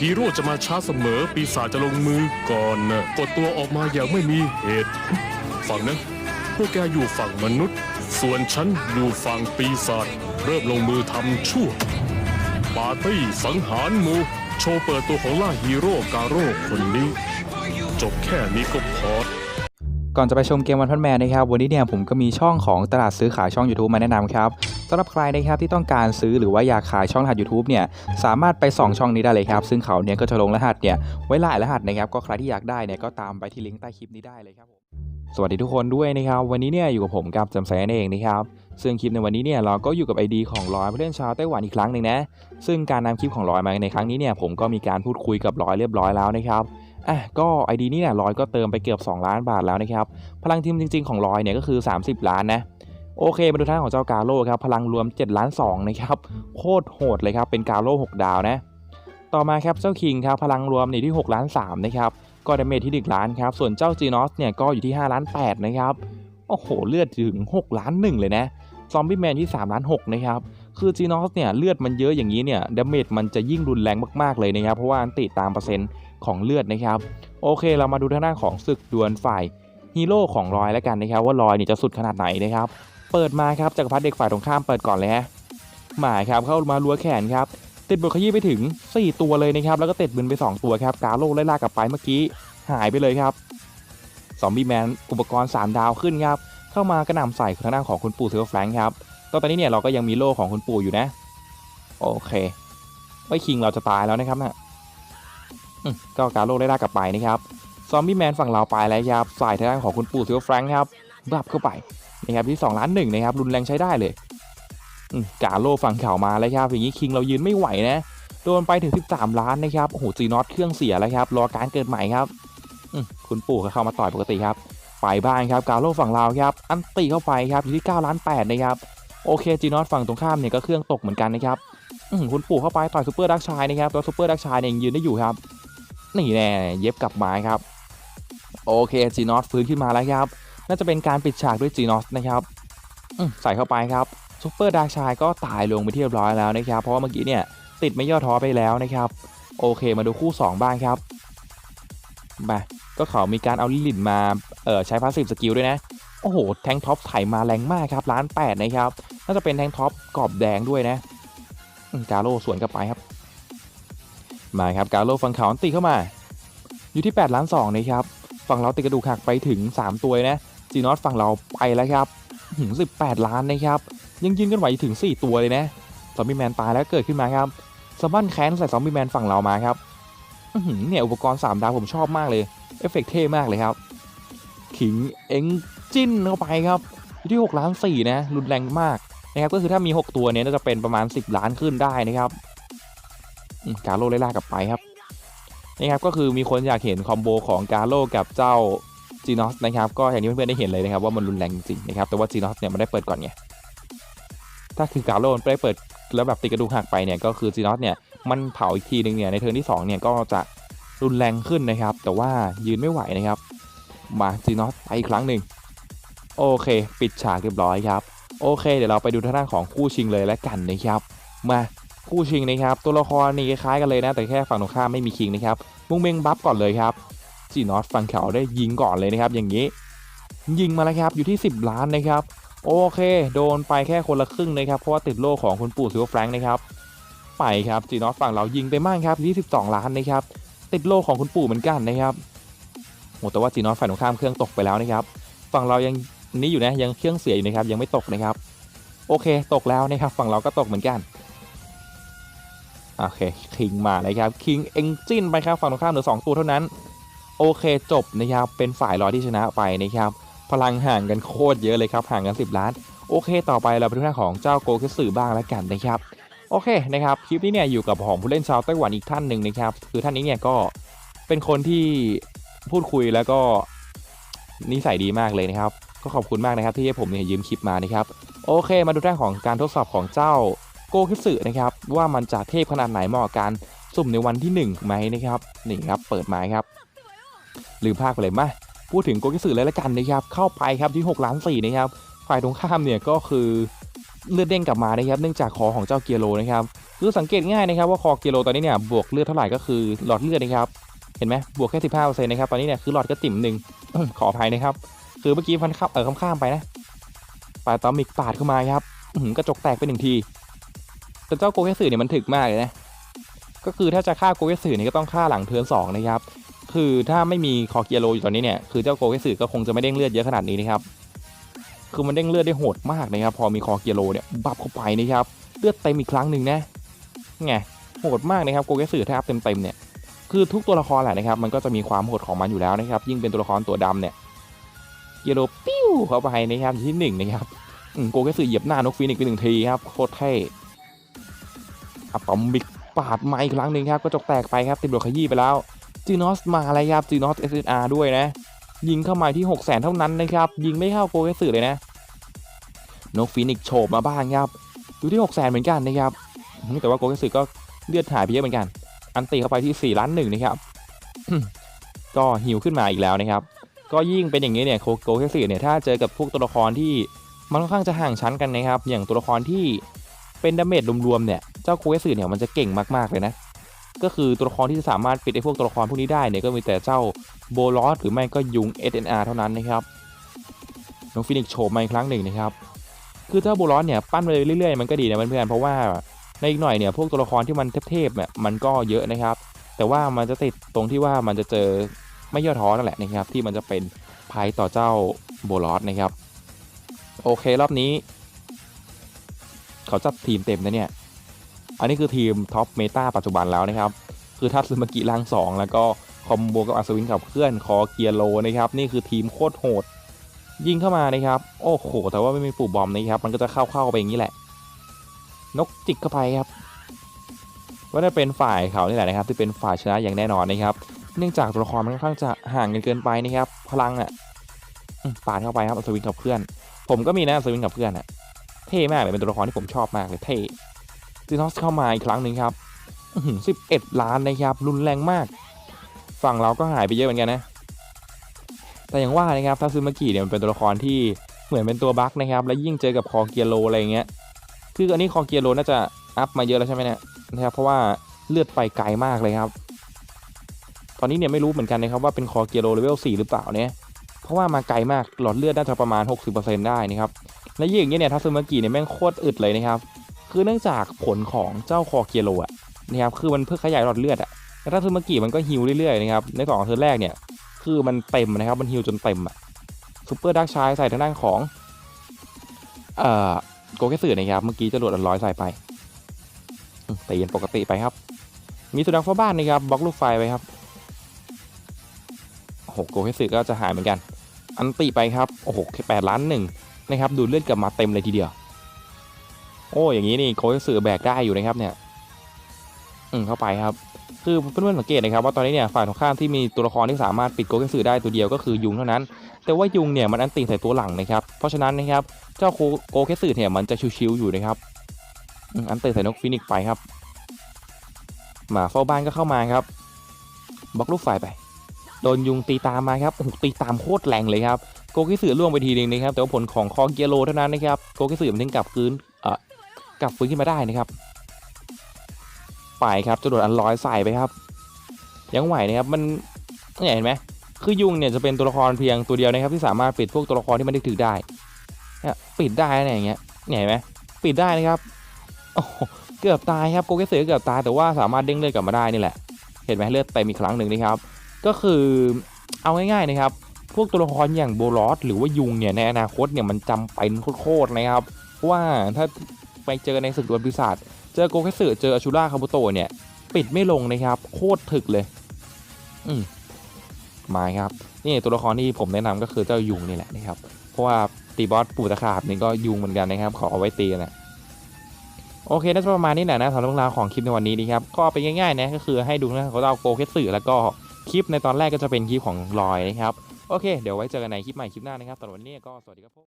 ฮีโร่จะมาช้าเสมอ ปีศาจจะลงมือก่อนนะกดตัวออกมาอย่างไม่มีเหตุฝั่งนะ พวกแกอยู่ฝั่งมนุษย์ ส่วนฉันอยู่ฝั่งปีศาจเริ่มลงมือทำชั่ว ปาร์ตี้สังหารหมูโชว์เปิดตัวของล่าฮีโร่กาโร่คนนี้ จบแค่นี้ก็พอ ก่อนจะไปชมเกมวันพันแมนนะครับวันนี้เนี่ยผมก็มีช่องของตลาดซื้อขายช่อง YouTube มาแนะนำครับสำหรับใครนะครับที่ต้องการซื้อหรือว่าอยากขายช่องรหัส YouTube เนี่ยสามารถไปส่องช่องนี้ได้เลยครับ ซึ่งเขาเนี่ยก็จะลงรหัสเนี่ยไว้หลายรหัสนะครับก็ใครที่อยากได้เนี่ยก็ตามไปที่ลิงก์ใต้คลิปนี้ได้เลยครับผมสวัสดีทุกคนด้วยนะครับ วันนี้เนี่ยอยู่กับผมกับจำแสนเองนะครับซึ่งคลิปในวันนี้เนี่ยเราก็อยู่กับ ID ของร้อยผู้เล่นชาวไต้หวันอีกครั้งหนึ่งนะซึ่งการนำคลิปของร้อยมาในครั้งนี้เนี่ยผมก็มีการพูดคุยกับร้อยเรียบร้อยแล้วนะครับ อะก็ ID นี้เนี่ยร้อยก็เติมไปเกือบ 2 ล้านบาทแล้วนะครับ พลังทีมจริง ๆของร้อยเนี่ยก็คือ 30 ล้านนะโอเคมาดูท่าของเจ้ากาโร่ครับ พลังรวม 7 ล้าน2นะครับโคตรโหดเลยครับ เป็นกาโร่6ดาวนะ ต่อมาครับเจ้าคิงครับ พลังรวมนี่ที่ 6 ล้าน3นะครับก็ดาเมจที่ 1 ล้านครับ ส่วนเจ้าจีนอสเนี่ยก็อยู่ที่ 5 ล้าน8นะครับโอ้โหเลือดถึง 6 ล้าน 1 เลยนะซอมบี้แมนที่ 3 ล้าน6นะครับ คือจีนอสเนี่ยเลือดมันเยอะอย่างนี้เนี่ยดาเมจมันจะยิ่งรุนแรงมากๆเลยนะครับ เพราะว่าอันติตามเปอร์เซ็นต์ของเลือดนะครับ โอเคเรามาดูทางด้านของศึกดวลฝ่ายฮีโร่ของรอยแล้วกันนะครับ ว่ารอยเนี่ยจะสุดขนาดไหนนะครับ เปิดมาครับจักรพรรดิเด็กฝ่ายตรงข้ามเปิดก่อนเลยฮะหมาครับเข้ามาลัวแขนครับติดบทขยี้ไปถึง 4 ตัวเลยนะครับ แล้วก็ติดบืนไป 2 ตัวครับ กาโลไล่ล่ากลับไปเมื่อกี้หายไปเลยครับซอมบี้แมนอุปกรณ์ 3 ดาวขึ้นครับ เข้ามากระหน่ำใส่ทางด้านของคุณปู่เซลแฟรงค์ครับ ก็ตอนนี้เนี่ยเราก็ยังมีโล่ของคุณปู่อยู่นะ โอเคไว้คิงเราจะตายแล้วนะครับนะอืมก็การโลไล่ล่ากลับไปนะครับซอมบี้แมนฝั่งเราไปแล้วครับฝ่ายทางด้านของคุณปู่ซิลแฟรงค์ครับบับเข้าไปนะครับที่2ล้านหนึ่งนะครับรุนแรงใช้ได้เลยกาโลฝั่งเข่ามาแล้วครับอย่างนี้คิงเรายืนไม่ไหวนะโดนไปถึง 13 ล้านนะครับโอ้โหจีนอตเครื่องเสียแล้วครับรอการเกิดใหม่ครับคุณปู่ก็เข้ามาต่อยปกติครับไปบ้างครับกาโลฝั่งเราครับอันตีเข้าไปครับอยู่ที่9ล้าน8นะครับ โอเคจีนอตฝั่งตรงข้ามเนี่ยก็เครื่องตกเหมือนกันนะครับคุณปู่เข้าไปต่อยซูเปอร์ดักชายนะครับตัวซูเปอร์ดักชายเนี่ยยังยืนได้อยู่ครับนี่แน่เย็บกลับมาครับ โอเคจีนอสฟื้นขึ้นมาแล้วครับ น่าจะเป็นการปิดฉากด้วยจีนอสนะครับใส่เข้าไปครับซูเปอร์ดาร์กชายก็ตายลงไปที่เรียบร้อยแล้วนะครับ เพราะว่าเมื่อกี้เนี่ยติดไม่ย่อท้อไปแล้วนะครับ โอเคมาดูคู่ 2 บ้างครับมาก็เขามีการเอาลิลินมาเออใช้พาสซีฟสกิลด้วยนะ โอ้โห แทงท็อปไถมาแรงมากครับล้านแปดนะครับ น่าจะเป็นแทงท็อปกรอบแดงด้วยนะ กาโลสวนกลับไปครับ มาครับกาโลฝั่งเขาอันตีเข้ามา อยู่ที่8ล้าน2นะครับ ฝั่งเราติดกระดูกหักไปถึง 3 ตัวนะจีนอสฝั่งเราไปแล้วครับถึง18 ล้านนะครับ ยังยืนกันไหวถึง 4 ตัวเลยนะซอมบี้แมนตายแล้วเกิดขึ้นมาครับสบั้นแคนใส่ซอมบี้แมนฝั่งเรามาครับเนี่ยอุปกรณ์3ดาวผมชอบมากเลย เอฟเฟกต์เท่มากเลยครับ ขิงเอ็ง จิ้นเข้าไปครับอยู่ที่6ล้าน4นะรุนแรงมากนะครับก็คือถ้ามี 6 ตัวเนี้น่าจะเป็นประมาณ 10 ล้านขึ้นได้นะครับกาโลไล่ล่ากลับไปครับนี่ครับก็คือมีคนอยากเห็นคอมโบของกาโลกับเจ้าจีนอสนะครับก็อย่างที่เพื่อนๆได้เห็นเลยนะครับว่ามันรุนแรงจริงนะครับแต่ว่าจีนอสเนี่ยมันได้เปิดก่อนไงถ้าคือกาโลมันได้เปิดแล้วแบบติดกระดูกหักไปเนี่ยก็คือจีนอสเนี่ยมันเผาอีกทีหนึงเนี่ยในเทิร์นที่2เนี่ยก็จะรุนแรงขึ้นนะครับ แต่ว่ายืนไม่ไหวนะครับ มาจีนอสไปอีกครั้งหนึ่ง โอเค ปิดฉากเรียบร้อยครับ โอเค เดี๋ยวเราไปดูท่างด้านของคู่ชิงเลยแล้วกันนะครับมาคู่ชิงนะครับ ตัวละครนี่คล้ายกันเลยนะ แต่แค่ฝั่งตรงข้ามไม่มีคิงนะครับ มุงเมงบัฟก่อนเลยครับจีนอสฝั่งเขาได้ยิงก่อนเลยนะครับ อย่างนี้ ยิงมาแล้วครับอยู่ที่ 10 ล้านนะครับ โอเค โดนไปแค่คนละครึ่งนะครับเพราะว่าติดโล่ของคุณปู่ซิลแฟรงค์นะครับไปครับจีนอสฝั่งเรายิงไปมากครับที่12 ล้านนะครับ ติดโล่ของคุณปู่เหมือนกันนะครับโหแต่ว่าจีนอสฝ่ายตรงข้ามเครื่องตกไปแล้วนะครับ ฝั่งเรายัง นี้อยู่นะยังเครื่องเสียอยู่นะครับยังไม่ตกนะครับ โอเคตกแล้วนะครับ ฝั่งเราก็ตกเหมือนกันโอเคคิงมาเลยครับคิงเอ็งจินไปครับฝั่งตรงข้ามเหลือ2ตัวเท่านั้น โอเคจบนะครับเป็นฝ่ายรอยที่ชนะไปนะครับพลังห่างกันโคตรเยอะเลยครับห่างกัน 10 ล้านโอเค ต่อไปเราไปดูหน้าของเจ้าโกคิสึบ้างแล้วกันนะครับโอเคนะครับคลิปนี้เนี่ยอยู่กับของผู้เล่นชาวไต้หวันอีกท่านหนึ่งนะครับคือท่านนี้เนี่ยก็เป็นคนที่พูดคุยแล้วก็นิสัยดีมากเลยนะครับ ก็ขอบคุณมากนะครับที่ให้ผมเนี่ยยืมคลิปมานะครับโอเค มาดูด้านของการทดสอบของเจ้าโกคิสึนะครับว่ามันจะเทพขนาดไหนเหมาะกับการสุ่มในวันที่1ไหมนะครับนี่ครับเปิดมาครับลืมภาคไปเลยมาพูดถึงโกคิสึเลยละกันนะครับเข้าไปครับที่6ล้าน4นะครับฝ่ายตรงข้ามเนี่ยก็คือเลือดเด้งกลับมานะครับเนื่องจากคอของเจ้าเกียโรนะครับคือสังเกตง่ายนะครับว่าคอเกียโลตอนนี้เนี่ยบวกเลือดเท่าไหร่ก็คือหลอดเลือดนะครับเห็นไหมบวกแค่สิบห้าเปอร์เซ็นต์นะครับตอนนี้เนี่ยคือหลอดก็ติ่มหนึ่งขออภัยนะครับ คือเมื่อกี้ฟันข้ามเออข้ามๆไปนะปาตอมิกปาดเข้ามาครับหือกระจกแตกไปหนึ่งทีแต่เจ้าโกเกสึเนี่ยมันถึกมากเลยนะ ก็คือถ้าจะฆ่าโกเกสึเนี่ยก็ต้องฆ่าหลังเทิร์นสองนะครับ คือถ้าไม่มีคอเกียโลอยู่ตอนนี้เนี่ยคือเจ้าโกเกสึก็คงจะไม่เด้งเลือดเยอะขนาดนี้นะครับ คือมันเด้งเลือดได้โหดมากนะครับ พอมีคอเกียโลเนี่ยบับเข้าไปนะครับเลือดเต็มอีกครั้งหนึ่งนะไงโหดมากนะครับโกเกสึถ้าอัพเต็มเต็มๆเนี่ยคือทุกตัวละครแหละนะครับ มันก็จะมีความโหดของมันอยู่แล้วนะครับ ยิ่งเป็นตัวละครตัวดำเนี่ย กียโลปิ้วเข้าไปนะครับที่หนึ่งนะครับโกเกสึเหยียบหน้านกฟีนิกซ์ไปหนึ่งทีครับโคตรเท่อะตอมบิกปาดมาอีกครั้งหนึ่งครับกระจกแตกไปครับติดบลขยี้ไปแล้วจีนอสมาอะไรครับจีนอสเอสเอด้วยนะ ยิงเข้ามาที่ 6 0 0 0 0เท่านั้นนะครับ ยิงไม่เข้าโกเกสึเลยนะนกฟีนิกโฉบมาบ้างครับอยู่ที่6 0 0 0 0 0เหมือนกันนะครับแต่ว่าโกเกสึก็เลือดหายไปเยอะเหมือนกัน อันตีเข้าไปที่4ล้านหนึ่งนะครับก็หิวขึ้นมาอีกแล้วนะครับ ก็ยิ่งเป็นอย่างนี้เนี่ยโคโกเกสึเนี่ยถ้าเจอกับพวกตัวละครที่มันค่อนข้างจะห่างชั้นกันนะครับ อย่างตัวละครที่เป็นดาเมจรวมๆเนี่ยเจ้าโกเกสึเนี่ยมันจะเก่งมากๆเลยนะก็คือตัวละครที่จะสามารถปิดไอ้พวกตัวละครพวกนี้ได้เนี่ยก็มีแต่เจ้าโบลอสหรือไม่ก็ยุง SNR เท่านั้นนะครับน้องฟินิกซ์โฉบมาอีกครั้งหนึ่งนะครับคือเจ้าโบลอสเนี่ยปั้นไปเรื่อยๆมันก็ดีนะเพื่อนๆเพราะว่าในอีกหน่อยเนี่ยพวกตัวละครที่มันเทพๆเนี่ยมันก็เยอะนะครับ แต่ว่ามันจะติดตรงที่ว่ามันจะเจอ ไม่ย่อท้อนั่นแหละนะครับที่มันจะเป็นภัยต่อเจ้าโบลอสนะครับ โอเครอบนี้ เขาจัดทีมเต็มนะเนี่ย อันนี้คือทีมท็อปเมตาปัจจุบันแล้วนะครับ คือทัตสึมากิล่าง 2 แล้วก็คอมโบกับอัศวินขับเคลื่อนคอเกียร์โลนะครับ นี่คือทีมโคตรโหด ยิงเข้ามานะครับ โอ้โห แต่ว่าไม่มีปู่บอมนะครับ มันก็จะเข้าเข้าๆไปอย่างนี้แหละ นกจิกเข้าไปครับว่าจะเป็นฝ่ายเขานี่แหละนะครับ ที่เป็นฝ่ายชนะอย่างแน่นอนนะครับ เนื่องจากตัวละครมันค่อนข้างจะห่างกันเกินไปนะครับ พลังอะปาดเข้าไปครับอัศวินขับเคลื่อน ผมก็มีนะอัศวินขับเคลื่อนอะ เท่มากเลยเป็นตัวละครที่ผมชอบมากเลยเท่จีนอสเข้ามาอีกครั้งหนึ่งครับสิบเอ็ดล้านนะครับ รุนแรงมาก ฝั่งเราก็หายไปเยอะเหมือนกันนะ แต่อย่างว่านะครับทัซึมากิเนี่ยมันเป็นตัวละครที่เหมือนเป็นตัวบั๊กนะครับ แล้วยิ่งเจอกับคอเกียโลอะไรอย่างเงี้ย คืออันนี้คอเกียโลน่าจะอัพมาเยอะแล้วใช่ไหมเนี่ยนะครับ เพราะว่าเลือดไปไกลมากเลยครับ ตอนนี้เนี่ยไม่รู้เหมือนกันนะครับว่าเป็นคอเกียโลเลเวล4หรือเปล่าเนี่ยเพราะว่ามาไกลมากหลอดเลือดน่าจะประมาณ 60%ได้นะครับและยิ่งอย่างเงี้ยเนี่ยทัซึมากิเนี่ยแม่งโคตรอึดเลยนะครับคือเนื่องจากผลของเจ้าคอเกียโลอะนะครับคือมันเพื่อขยายหลอดเลือดอะแล้วทัซึมากิมันก็ฮิวเรื่อยๆนะครับในสองเทิร์แรกเนี่ยคือมันเต็มนะครับมันฮิวจนเต็มอะซูเปอร์ดักชายใส่ทางด้านของเอ่อโกเกสึนะครับเมื่อกี้จะโดดอันร้อยใส่ไปอืมตีกันปกติไปครับ มีสุนัขเฝ้าบ้านนะครับบล็อกลูกไฟไว้ครับ โอ้โกเกสึก็จะหายเหมือนกัน อันตีไปครับโอ้โหแค่แปดล้านหนึ่งนะครับดูเลือดกลับมาเต็มเลยทีเดียว โอ้อย่างนี้นี่โกเกสึแบกได้อยู่นะครับเนี่ย อืมเข้าไปครับ คือเพื่อนๆสังเกตนะครับว่าตอนนี้เนี่ยฝ่ายตรงข้ามที่มีตัวละครที่สามารถปิดโกเกสึได้ตัวเดียวก็คือยุงเท่านั้น แต่ว่ายุงเนี่ยมันอันตีใส่ตัวหลังนะครับ เพราะฉะนั้นนะครับเจ้าโคโกเกสึเนี่ยมันจะชิวๆอยู่นะครับอันตีใส่นกฟินิกไปครับ หมาเฝ้าบ้านก็เข้ามาครับบล็อกลูกไฟไป โดนยุงตีตามมาครับโอ้โหตีตามโคตรแรงเลยครับโกเกสึล่วงไปทีนึงนะครับแต่ว่าผลของคอเกียโลเท่านั้นนะครับโกเกสึมันถึงกลับคืนเอ่อกลับฟื้นขึ้นมาได้นะครับไปครับจะโดนอันลอยใส่ไปครับ ยังไหวนะครับมันเนี่ยเห็นไหมคือยุงเนี่ยจะเป็นตัวละครเพียงตัวเดียวนะครับ ที่สามารถปิดพวกตัวละครที่มันได้ถือได้เนี่ยปิดได้นะอย่างเงี้ยเนี่ยเห็นไหมปิดได้นะครับโอ้เกือบตายครับโกเกสึเกือบตายแต่ว่าสามารถเด้งเลือดกลับมาได้นี่แหละ เห็นไหมเลือดเต็มอีกครั้งหนึ่งนะครับ ก็คือเอาง่ายๆนะครับ พวกตัวละครอย่างโบลอสหรือว่ายุงเนี่ยในอนาคตเนี่ยมันจำเป็นโคตรๆนะครับ เพราะว่าถ้าไปเจอในศึกดวลปีศาจเจอโกเกสึเจออาชูราคาบุโตเนี่ย ปิดไม่ลงนะครับ โคตรถึกเลย อืมมาครับนี่ตัวละครที่ผมแนะนำก็คือเจ้ายุงนี่แหละนะครับ เพราะว่าตีบอสปู่ตะขาบนี่ก็ยุงเหมือนกันนะครับ ขอเอาไว้ตีนะโอเคน่าจะประมาณนี้แหละนะสำหรับเรื่องราวของคลิปในวันนี้นะครับ ก็เป็นง่ายๆนะก็คือให้ดูเรื่องของเราโกเคสึแล้วก็ คลิปในตอนแรกก็จะเป็นคลิปของลอยนะครับ โอเค เดี๋ยวไว้เจอกันในคลิปใหม่คลิปหน้านะครับตอนวันนี้ก็สวัสดีครับ